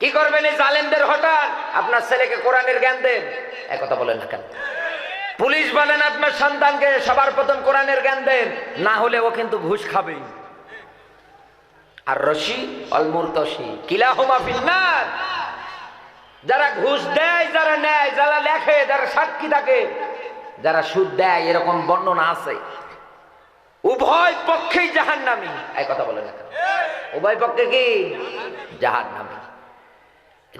কি করবেন এই জালেমদের হঠাৎ? আপনার ছেলেকে কোরআনের জ্ঞান দেন। এক কথা বলেন না কেন? পুলিশ বলেন, আপনার সন্তানকে সবার প্রথম কোরআনের জ্ঞান দেন। না হলে ও কিন্তু ঘুষ খাবে আর রশি, অলমুরতসি, কিলাহুমা ফিন্নার। যারা ঘুষ দেয়, যারা নেয়, যারা লেখে, যারা সাক্ষী থাকে, যারা সুদ দেয়, এরকম বর্ণনা আছে। উভয় পক্ষেই জাহান নামি এই কথা বলে না উভয় পক্ষে কি? জাহান নামি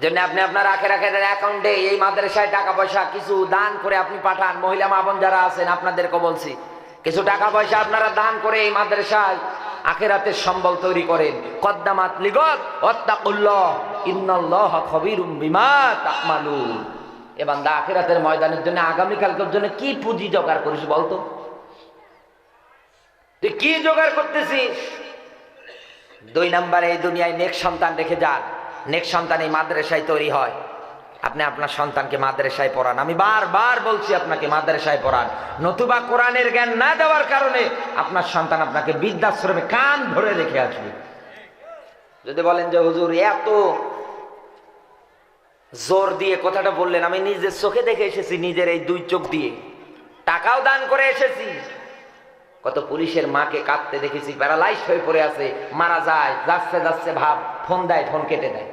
জন্য আপনি আপনার আখের আখের অ্যাকাউন্টে এই মাদ্রাসায় টাকা পয়সা কিছু দান করে আপনি পাঠান। মহিলা মা বোন যারা আছেন আপনাদেরকে বলছি, কিছু টাকা পয়সা আপনারা দান করে এই মাদ্রাসায় আখেরাতের সম্বল তৈরি করেন। কদ্দামাত লিগত অত্তাকুল্লাহ ইন্নাল্লাহ খবিরুম বিমা এ বান্দা আখেরাতের ময়দানের জন্য, আগামীকালকের জন্য কি পুঁজি জোগাড় করিস বলতো? তুই কি জোগাড় করতেছিস? দুই নম্বরে এই দুনিয়ায় নেক সন্তান রেখে যান। নেক সন্তান এই মাদ্রাসায় তৈরি হয়। আপনি আপনার সন্তানকে মাদ্রাসায় পড়ান। আমি বারবার বলছি আপনাকে মাদ্রাসায় পড়ান। নতুবা কোরআনের জ্ঞান না দেওয়ার কারণে আপনার সন্তান আপনাকে বৃদ্ধাশ্রমে কান ধরে রেখে আসবে। যদি বলেন যে, হুজুর, এত জোর দিয়ে কথাটা বললেন, আমি নিজের চোখে দেখে এসেছি, নিজের এই দুই চোখ দিয়ে। টাকাও দান করে এসেছি। কত পুলিশের মাকে কাঁদতে দেখেছি প্যারালাইজ হয়ে পড়ে আছে, মারা যায়, যাচ্ছে যাচ্ছে ভাব। ফোন দেয়, ফোন কেটে দেয়।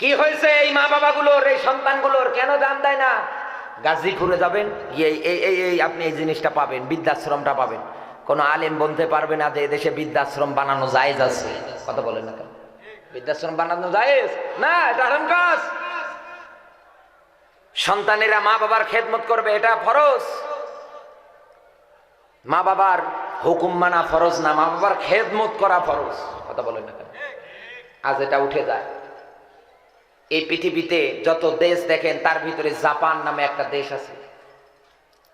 কি হয়েছে এই মা বাবাগুলোর, এই সন্তানগুলোর? কেন দান দেয় না? গাজীপুরে যাবেন এই এই এই আপনি এই জিনিসটা পাবেন, বৃদ্ধাশ্রমটা পাবেন। কোনো আলেম বলতে পারবে না যে দেশে বৃদ্ধাশ্রম বানানো জায়েজ আছে। কথা বলেন না কেন? বৃদ্ধাশ্রম বানানো জায়েজ? না, এটা কাজ। সন্তানেরা মা বাবার খেদমত করবে, এটা ফরজ। মা বাবার হুকুম মানা ফরজ, না মা বাবার খেদমত করা ফরজ। কথা বলেন না আজ এটা উঠে যায়। এই পৃথিবীতে যত দেশ দেখেন, তার ভিতরে জাপান নামে একটা দেশ আছে।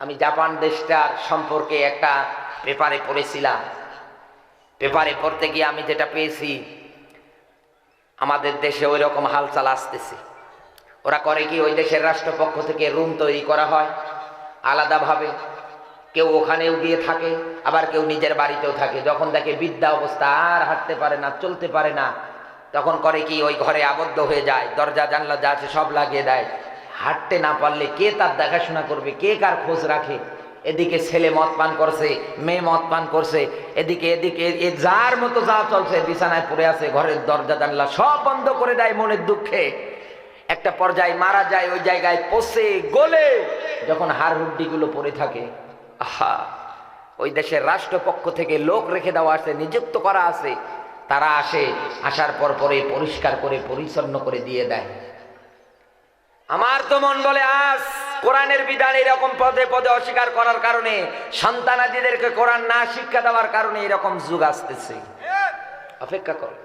আমি জাপান দেশটার সম্পর্কে একটা পেপারে পড়েছিলাম। পেপারে পড়তে গিয়ে আমি যেটা পেয়েছি, আমাদের দেশে ওই রকম হালচাল আসতেছে। ওরা করে কি, ওই দেশের রাষ্ট্রপক্ষ থেকে রুম তৈরি করা হয় আলাদাভাবে। কেউ ওখানেও গিয়ে থাকে, আবার কেউ নিজের বাড়িতেও থাকে। যখন দেখে বিদ্যা অবস্থা, আর হাঁটতে পারে না, চলতে পারে না, তখন করে কি ওই ঘরে আবদ্ধ হয়ে যায়, দরজা, জানলা যা আছে সব লাগিয়ে দেয়। হাঁটতে না পারলে কে তার দেখাশোনা করবে, কে কার খোঁজ রাখে? এদিকে ছেলে মদ পান করছে, মেয়ে মদ পান করছে, এদিকে এদিকে, এ যার মতো যা চলছে, বিছানায় পড়ে আছে, ঘরের দরজা, জানলা সব বন্ধ করে দেয় মনের দুঃখে। একটা পর্যায়ে মারা যায়, ওই জায়গায় পচে গলে, যখন হাড় হুড্ডিগুলো পড়ে থাকে আহা, ওই দেশের রাষ্ট্রপক্ষ থেকে লোক রেখে দেওয়া আছে, নিযুক্ত করা আছে, তারা আসে, আসার পর পরে পরিষ্কার করে, পরিচ্ছন্ন করে দিয়ে দেয়। আমার তো মন বলে আজ কোরআনের বিধান এরকম পদে পদে অস্বীকার করার কারণে, সন্তানাদিদেরকে কোরআন না শিক্ষা দেওয়ার কারণে এরকম যুগ আসতেছে। অপেক্ষা করো।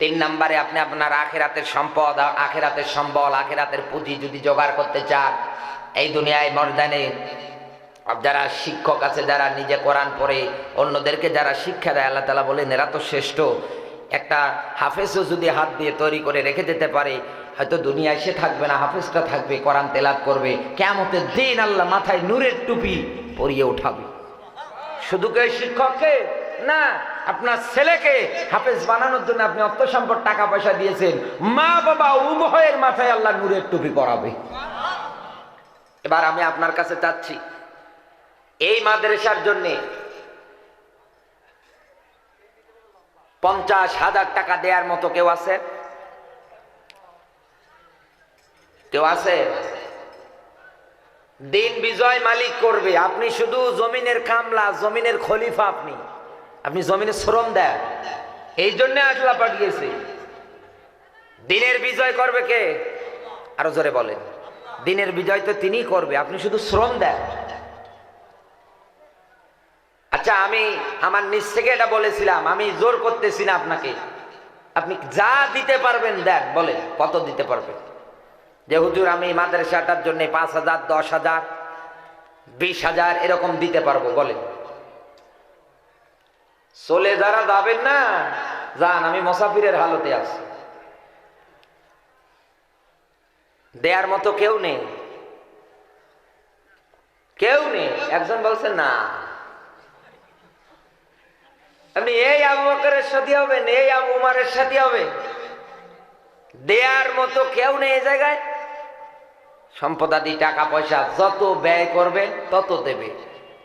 তিন নম্বরে আপনি আপনার আখেরাতের সম্পদ, আখেরাতের সম্বল, আখেরাতের পুঁজি যদি জোগাড় করতে চান, এই দুনিয়ায় মর্দানে যারা শিক্ষক আছে, যারা নিজে কোরআন পড়ে, অন্যদেরকে যারা শিক্ষা দেয়, আল্লাহ তালা বলেন, এরা তো শ্রেষ্ঠ। একটা হাফেজও যদি হাত দিয়ে তৈরি করে রেখে যেতে পারে, হয়তো দুনিয়ায় সে থাকবে না, হাফেজটা থাকবে, কোরআন তেলাত করবে। কেমতের দিন আল্লাহ মাথায় নূরের টুপি পরিয়ে উঠাবে। শুধু কে শিক্ষককে? না, আপনার ছেলেকে হাফেজ বানানোর জন্য আপনি অর্থ সম্পদ টাকা পয়সা দিয়েছেন। মা বাবা উভয়ের মাথায় আল্লাহ নূরের টুপি পরাবে। এবার আমি আপনার কাছে চাচ্ছি এই মাদ্রাসার জন্যে পঞ্চাশ হাজার টাকা দেওয়ার মতো কেউ আছে? কেউ আছে? দিন বিজয় মালিক করবে। আপনি শুধু জমিনের কামলা, জমিনের খলিফা আপনি। আপনি জমিনের শ্রম দেন। এই জন্য আসলা পাঠিয়েছে। দিনের বিজয় করবে কে? আরও জোরে বলেন। দিনের বিজয় তো তিনি করবে। আপনি শুধু শ্রম দেন। আচ্ছা আমি আমার নিজ থেকে এটা বলেছিলাম, আমি জোর করতেছি না আপনাকে। আপনি যা দিতে পারবেন দেন, বলেন, কত দিতে পারবেন? যে হুজুর, আমি মাদ্রাসাটার জন্য পাঁচ হাজার, দশ হাজার, বিশ হাজার এরকম দিতে পারব, বলেন। চলে যারা যাবেন না, যান, আমি মোসাফিরের হালতে আছি। দেয়ার মতো কেউ নেই। কেউ নেই, একজন বলছে না। আপনি এই আবু বকরের সাথে হবেন, এই আবু উমারের সাথে হবে। দেয়ার মতো কেউ নেই এই জায়গায়। সম্পদাদি টাকা পয়সা যত ব্যয় করবে, তত দেবে।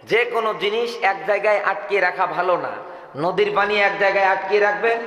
যে কোনো জিনিস এক জায়গায় আটকে রাখা ভালো না। নদীর পানি এক জায়গায় আটকে রাখবেন